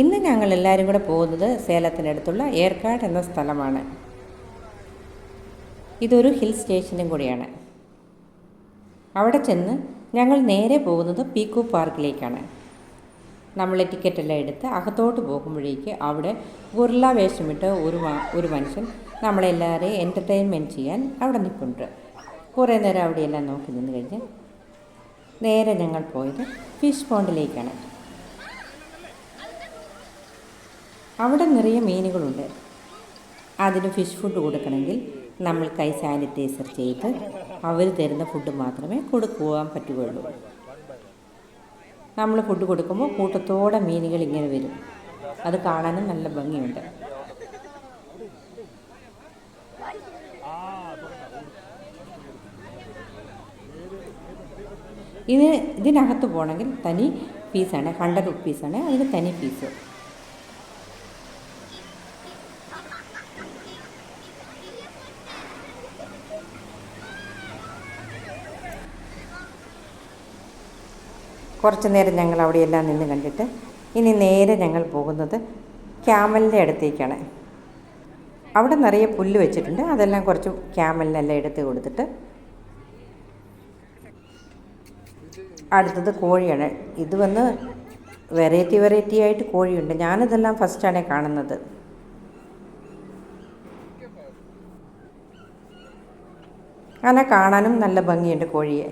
ഇന്ന് ഞങ്ങൾ എല്ലാവരും കൂടെ പോകുന്നത് സേലത്തിനടുത്തുള്ള ഏർക്കാട് എന്ന സ്ഥലമാണ്. ഇതൊരു ഹിൽ സ്റ്റേഷനും കൂടിയാണ്. അവിടെ ചെന്ന് ഞങ്ങൾ നേരെ പോകുന്നത് പീക്കു പാർക്കിലേക്കാണ്. നമ്മൾ ടിക്കറ്റെല്ലാം എടുത്ത് അകത്തോട്ട് പോകുമ്പോഴേക്ക് അവിടെ ഗുർല വേഷമിട്ട് ഒരു ഒരു മനുഷ്യൻ നമ്മളെല്ലാവരെയും എന്റർടൈൻമെന്റ് ചെയ്യാൻ അവിടെ നിൽപ്പുണ്ട്. കുറേ നേരം അവിടെയെല്ലാം നോക്കി നിന്ന് കഴിഞ്ഞ് നേരെ ഞങ്ങൾ പോയത് ഫിഷ് പോണ്ടിലേക്കാണ്. അവിടെ നിറയെ മീനുകളുണ്ട്. അതിന് ഫിഷ് ഫുഡ് കൊടുക്കണമെങ്കിൽ നമ്മൾ കൈ സാനിറ്റൈസർ ചെയ്ത് അവർ തരുന്ന ഫുഡ് മാത്രമേ കൊടുക്കുവാൻ പറ്റുകയുള്ളൂ. നമ്മൾ ഫുഡ് കൊടുക്കുമ്പോൾ കൂട്ടത്തോടെ മീനുകൾ ഇങ്ങനെ വരും. അത് കാണാനും നല്ല ഭംഗിയുണ്ട്. ഇത് ഇതിനകത്ത് പോകണമെങ്കിൽ തനി ഫീസാണ് ഹൺഡ്രഡ് റുപ്പീസാണ് അതിന് തനി ഫീസ് കുറച്ച് നേരം ഞങ്ങൾ അവിടെയെല്ലാം നിന്ന് കണ്ടിട്ട് ഇനി നേരെ ഞങ്ങൾ പോകുന്നത് ക്യാമലിന്റെ അടുത്തേക്കാണ്. അവിടെ നിറയെ പുല്ല് വെച്ചിട്ടുണ്ട്. അതെല്ലാം കുറച്ച് ക്യാമലിനെല്ലാം എടുത്ത് കൊടുത്തിട്ട് അടുത്തത് കോഴിയാണ്. ഇത് വന്ന് വെറൈറ്റി വെറൈറ്റി ആയിട്ട് കോഴിയുണ്ട്. ഞാനിതെല്ലാം ഫസ്റ്റാണ് കാണുന്നത്. അങ്ങനെ കാണാനും നല്ല ഭംഗിയുണ്ട് കോഴിയെ.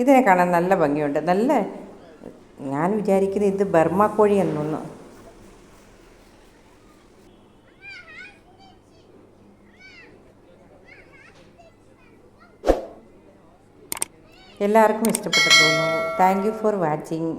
ഇതിനെ കാണാൻ നല്ല ഭംഗിയുണ്ട്. നല്ല ഞാൻ വിചാരിക്കുന്നത് ഇത് ബർമ കോഴി എന്നൊന്ന്. എല്ലാവർക്കും ഇഷ്ടപ്പെട്ടു തോന്നുന്നു. Thank you for watching